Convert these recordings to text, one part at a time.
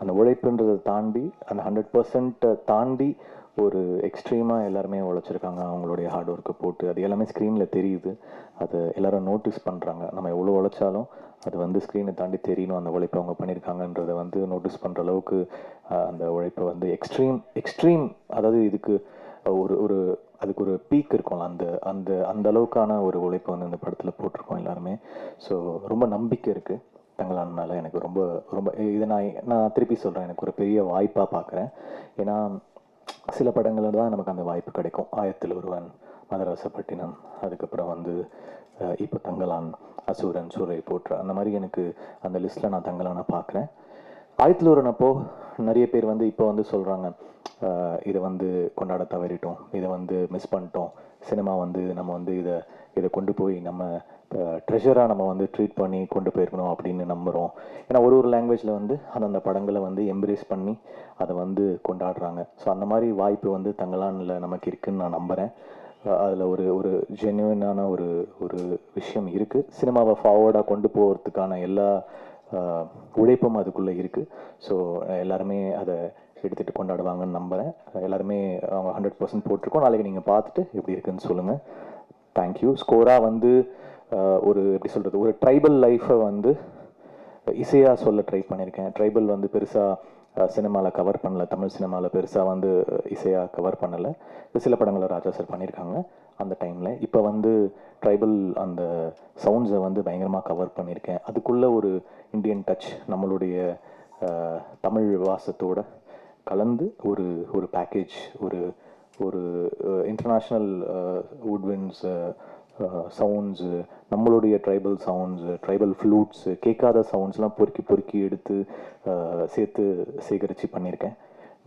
அந்த உழைப்புன்றதை தாண்டி அந்த ஹண்ட்ரட் பர்சன்ட்டை தாண்டி ஒரு எக்ஸ்ட்ரீமாக எல்லாருமே உழைச்சிருக்காங்க. அவங்களுடைய ஹார்ட் ஒர்க்கை போட்டு அது எல்லாமே ஸ்க்ரீனில் தெரியுது. அதை எல்லாரும் நோட்டீஸ் பண்ணுறாங்க நம்ம எவ்வளோ உழைச்சாலும் அது வந்து ஸ்க்ரீனை தாண்டி தெரியணும் அந்த உழைப்பை அவங்க பண்ணியிருக்காங்கன்றதை வந்து நோட்டீஸ் பண்ணுற அளவுக்கு அந்த உழைப்பை வந்து எக்ஸ்ட்ரீம் எக்ஸ்ட்ரீம் அதாவது இதுக்கு ஒரு ஒரு அதுக்கு ஒரு பீக் இருக்கும்ல அந்த அந்த அந்த அளவுக்கான ஒரு உழைப்பை வந்து இந்த படத்தில் போட்டிருக்கோம் எல்லாருமே. ஸோ ரொம்ப நம்பிக்கை இருக்குது தங்களான் எனக்கு ரொம்ப ரொம்ப இதை நான் நான் திருப்பி சொல்கிறேன் எனக்கு ஒரு பெரிய வாய்ப்பாக பார்க்குறேன் ஏன்னா சில படங்களில் தான் நமக்கு அந்த வாய்ப்பு கிடைக்கும். ஆயத்தில் ஒருவன் மதரசப்பட்டினம் அதுக்கப்புறம் வந்து இப்போ தங்கலான் அசூரன் சூரை போற்ற அந்த மாதிரி எனக்கு அந்த லிஸ்ட்டில் நான் தங்கலானை பார்க்குறேன் ஆயத்தில் ஒருவன் நிறைய பேர் வந்து இப்போ வந்து சொல்கிறாங்க இதை வந்து கொண்டாட தவறிட்டோம். இதை வந்து மிஸ் பண்ணிட்டோம். சினிமா வந்து நம்ம வந்து இதை இதை கொண்டு போய் நம்ம ட்ரெஷராக நம்ம வந்து ட்ரீட் பண்ணி கொண்டு போயிருக்கணும் அப்படின்னு நம்புகிறோம் ஏன்னா ஒரு ஒரு லாங்குவேஜில் வந்து அந்தந்த படங்களை வந்து எம்ப்ரேஸ் பண்ணி அதை வந்து கொண்டாடுறாங்க. ஸோ அந்த மாதிரி வாய்ப்பு வந்து தங்களானில் நமக்கு இருக்குதுன்னு நான் நம்புகிறேன் அதில் ஒரு ஒரு ஜென்யூனான ஒரு ஒரு விஷயம் இருக்குது சினிமாவை ஃபார்வர்டாக கொண்டு போகிறதுக்கான எல்லா உழைப்பும் அதுக்குள்ளே இருக்குது ஸோ எல்லாருமே அதை எடுத்துகிட்டு கொண்டாடுவாங்கன்னு நம்புகிறேன் எல்லாருமே அவங்க ஹண்ட்ரட் பர்சன்ட் போட்டிருக்கோம். நாளைக்கு நீங்கள் பார்த்துட்டு எப்படி இருக்குன்னு சொல்லுங்கள் தேங்க்யூ ஸ்கோராக வந்து ஒரு எப்படி சொல்கிறது ஒரு ட்ரைபல் லைஃப்பை வந்து இசையாக சொல்ல ட்ரை பண்ணியிருக்கேன் ட்ரைபல் வந்து பெருசாக சினிமாவில் கவர் பண்ணல. தமிழ் சினிமாவில் பெருசாக வந்து இசையாக கவர் பண்ணலை. சில படங்களை ராஜா சார் பண்ணியிருக்காங்க அந்த டைமில் இப்போ வந்து ட்ரைபல் அந்த சவுண்ட்ஸை வந்து பயங்கரமாக கவர் பண்ணியிருக்கேன் அதுக்குள்ளே ஒரு இந்தியன் டச் நம்மளுடைய தமிழ் வாசத்தோட கலந்து ஒரு ஒரு பேக்கேஜ் ஒரு ஒரு இன்டர்நேஷ்னல் வுட்வின்ஸ் Uh, சவுண்ட்ஸு நம்மளுடைய ட்ரைபல் சவுண்ட்ஸு ட்ரைபல் ஃப்ளூட்ஸு கேட்காத சவுண்ட்ஸ்லாம் பொறுக்கி பொறுக்கி எடுத்து uh, சேர்த்து சேகரித்து பண்ணியிருக்கேன்.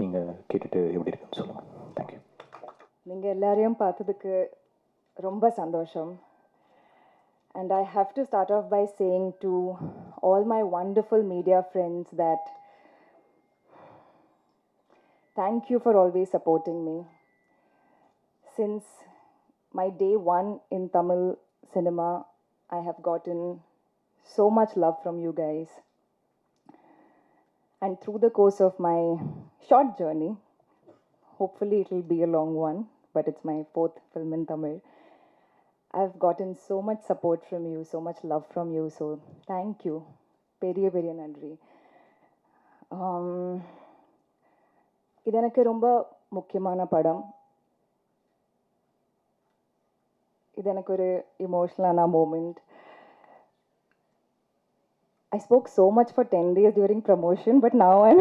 நீங்கள் கேட்டுட்டு எப்படி இருக்குன்னு சொல்லுங்கள் தேங்க்யூ நீங்கள் எல்லாரையும் பார்த்ததுக்கு ரொம்ப சந்தோஷம். And I have to start off by saying to all my wonderful media friends that thank you for always supporting me since Since my day one in Tamil cinema, I have gotten so much love from you guys. And through the course of my short journey, hopefully it will be a long one, but it's my fourth film in Tamil. I've gotten so much support from you, so much love from you. So thank you. பெரிய பெரிய நன்றி Um, இது எனக்கு ரொம்ப முக்கியமான படம் ഇതെനിക്കൊരു ഇമോഷണലാണ് emotional moment. I spoke so much for 10 days during promotion, but now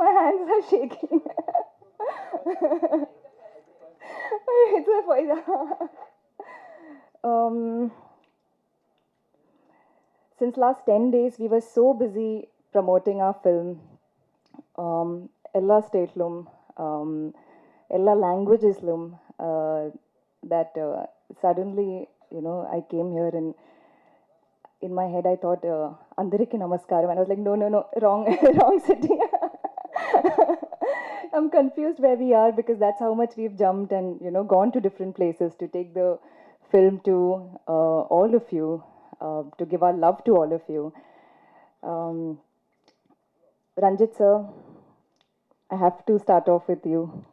My hands are shaking. it's a faida. um, since last 10 days, we were so busy promoting our film. Um, Ella Statelum. എല്ലാ ലാംഗ്വേജസിലും uh, that uh, suddenly you know I came here and in my head I thought uh, Andariki Namaskaram. And I was like no no no wrong wrong city. I'm confused where we are because that's how much we've jumped and you know gone to different places to take the film to uh, all of you uh, to give our love to all of you. Um, Ranjit sir I have to start off with you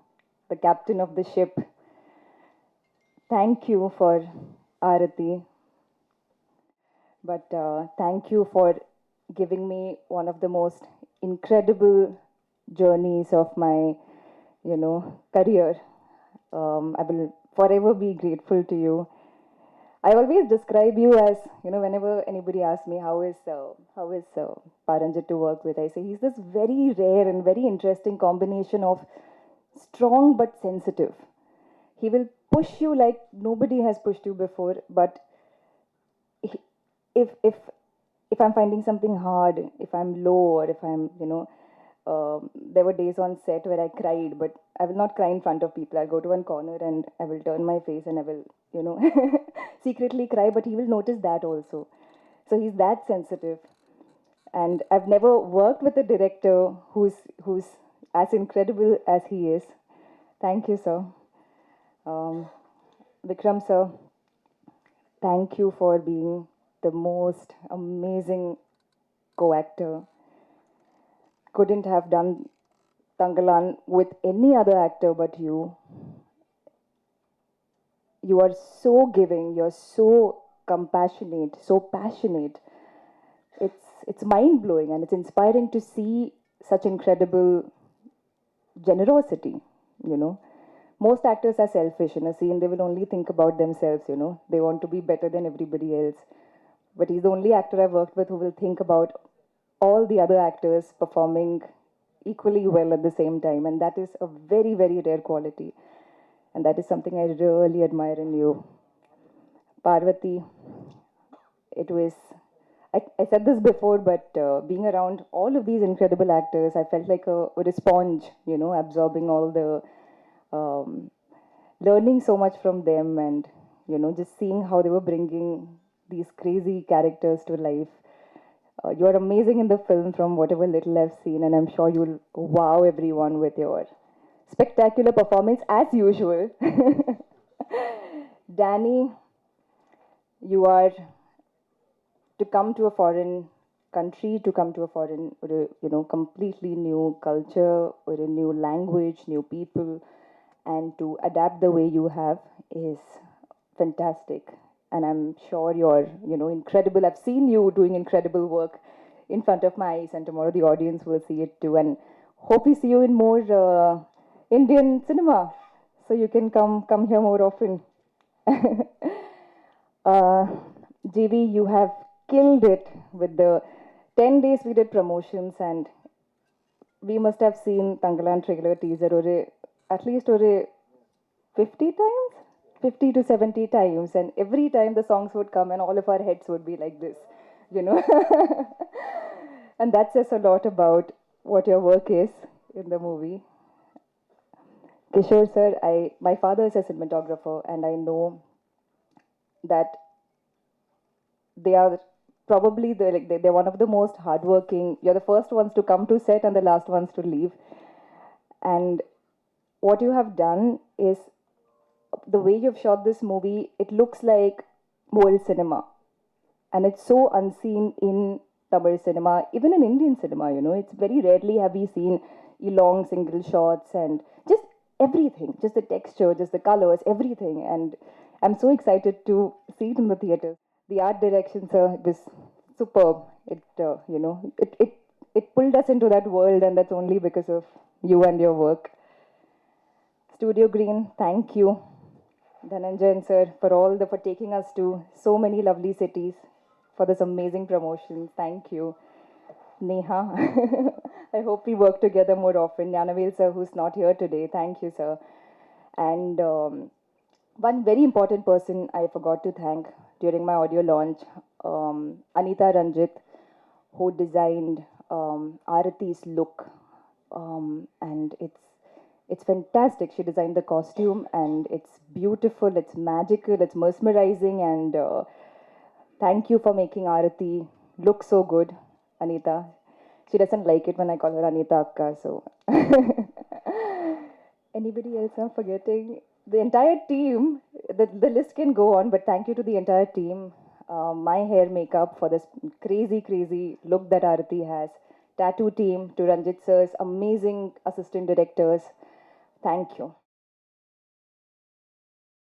the captain of the ship. Thank you for Arati, but uh, thank you for giving me one of the most incredible journeys of my, you know, career. Um, I will forever be grateful to you. I always describe you as, you know, whenever anybody asks me how is uh, how is uh, Paranjit to work with, I say he's this very rare and very interesting combination of strong but sensitive. He will push you like nobody has pushed you before, but if if if I'm finding something hard, if I'm low, or if I'm, you know, um, there were days on set where I cried, but I will not cry in front of people. I'll go to one corner and I will turn my face and I will, you know, secretly cry, but he will notice that also. So he's that sensitive. And I've never worked with a director who's who's as incredible as he is. Thank you, sir. Um, Vikram, sir, thank you for being the most amazing co-actor couldn't have done Tangalan with any other actor but you. You are so giving, you're so compassionate, so passionate. It's it's mind blowing and it's inspiring to see such incredible generosity, you know. Most actors are selfish in a scene, they will only think about themselves, you know. They want to be better than everybody else. But he's the only actor I've worked with who will think about all the other actors performing equally well at the same time and that is a very very rare quality and that is something i really admire in you parvati it was i, said this before but uh, being around all of these incredible actors i felt like a, a sponge you know absorbing all the um, learning so much from them and you know just seeing how they were bringing these crazy characters to life uh, you are amazing in the film from whatever little I've seen, and I'm sure you'll wow everyone with your spectacular performance as usual. Danny, you are to come to a foreign country, to come to a foreign, you know, completely new culture, or a new language, new people, and to adapt the way you have is fantastic and I'm sure you're, you know, incredible. I've seen you doing incredible work in front of my eyes, and tomorrow the audience will see it too. And hope we see you in more uh, Indian cinema, so you can come come here more often. uh, JV, you have killed it with the 10 days we did promotions, and we must have seen Tangalan trailer teaser or at least or a 50 times 50 to 70 times. And every time the songs would come and all of our heads would be like this you know. And that says a lot about what your work is in the movie. Kishore sir i my father is a cinematographer and i know that they are probably the, like they- they're one of the most hardworking you're the first ones to come to set and the last ones to leave and what you have done is the way you've shot this movie, it looks like world cinema. And it's so unseen in Tamil cinema, even in Indian cinema, you know. It's very rarely have we seen long single shots and just everything, just the texture, just the colors, everything. And I'm so excited to see it in the theaters. The art direction, sir, it was superb. It, uh, you know, it, it, it pulled us into that world, and that's only because of you and your work. Studio Green, thank you. Dhananjay and sir for all the for taking us to so many lovely cities for this amazing promotion. Thank you. Neha, I hope we work together more often. Yanavel sir, who's not here today, thank you, sir. And um, one very important person I forgot to thank during my audio launch, um, Anita Ranjit, who designed um, Arati's look, um, and it's it's fantastic. She designed the costume, and it's beautiful. It's magical. It's mesmerizing, and uh, thank you for making Arati look so good, Anita. She doesn't like it when I call her Anita Akka, so. Anybody else I'm forgetting? The entire team, the, the list can go on, but thank you to the entire team. Uh, my hair makeup for this crazy, crazy look that Arati has. Tattoo team to Ranjit sir's amazing assistant directors. Thank you.